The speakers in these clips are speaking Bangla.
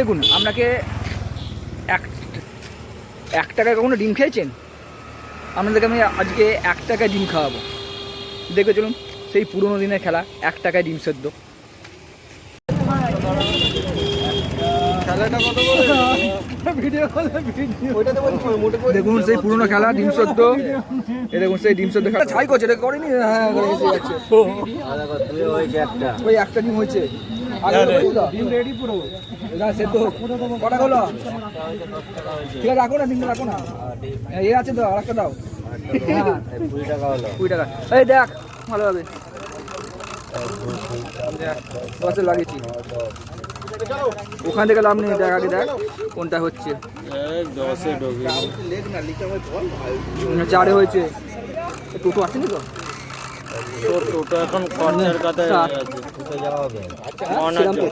দেখুন আপনাকে এক এক টাকায় কখনো ডিম খেয়েছেন? আপনাদেরকে আমি আজকে এক টাকায় ডিম খাওয়াবো। দেখে চলুন সেই পুরোনো দিনের খেলা এক টাকায় ডিম সেদ্ধ। দেখুন সেই পুরোনো খেলা ডিম সেদ্ধ। এ দেখুন সেই ডিম সেদ্ধ খেলা। ছাই করছে এটা করেনি? হ্যাঁ যাচ্ছে ওই একটা ডিম হয়েছে। ডিম রেডি পুরো। না সেদ্ধ কটা হলো? ঠিক আছে রাখো না ডিমটা রাখো না। এ আছে তো আর একটা দাও কুড়ি টাকা। এই দেখ ভালো হবে। লাগিয়েছি। ওখান থেকে লাভ নেই দেখ আগে দেখ কোনটা হচ্ছে। চারে হয়েছে। এ টোটো আসেনি তো? টোটো এখন খরচার হ্যাঁ, শ্রীরামপুর।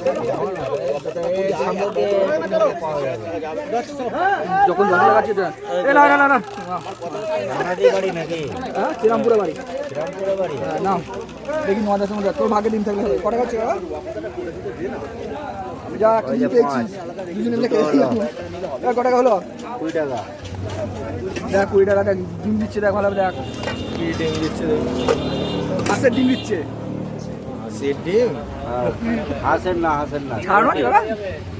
যখন জল লাগাচ্ছে না না না না। বাড়ি নাকি হ্যাঁ শ্রীরামপুরে বাড়ি। দেখি তোর ভাগে দিন থাকলে হবে। কটা খাচ্ছে যা কি দুজনে মিলে কটা হলো কুড়ি টাকা দেখ কুড়ি টাকা দেখ ডিম দিচ্ছে দেখ ভালো হবে দেখ। কি ডিম দিচ্ছে দেখ। হাঁসের ডিম দিচ্ছে। সেট ডিম? হাসেন না হাসেন না। ছাড় না দাদা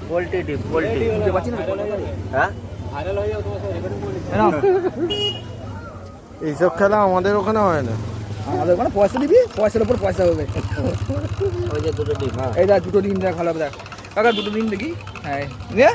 পোল্ট্রি ডিম পোল্ট্রি বুঝতে পারছি না। হ্যাঁ? এ নাও। এইসব খেলা আমাদের ওখানে হয় না। আমাদের ওখানে পয়সা দিবি পয়সার উপর পয়সা হবে। ওই যে দুটো ডিম হ্যাঁ। এই দেখ দুটো ডিম দেখ ভালো দেখ। কাকা দুটো ডিম দেখি। হ্যাঁ। নে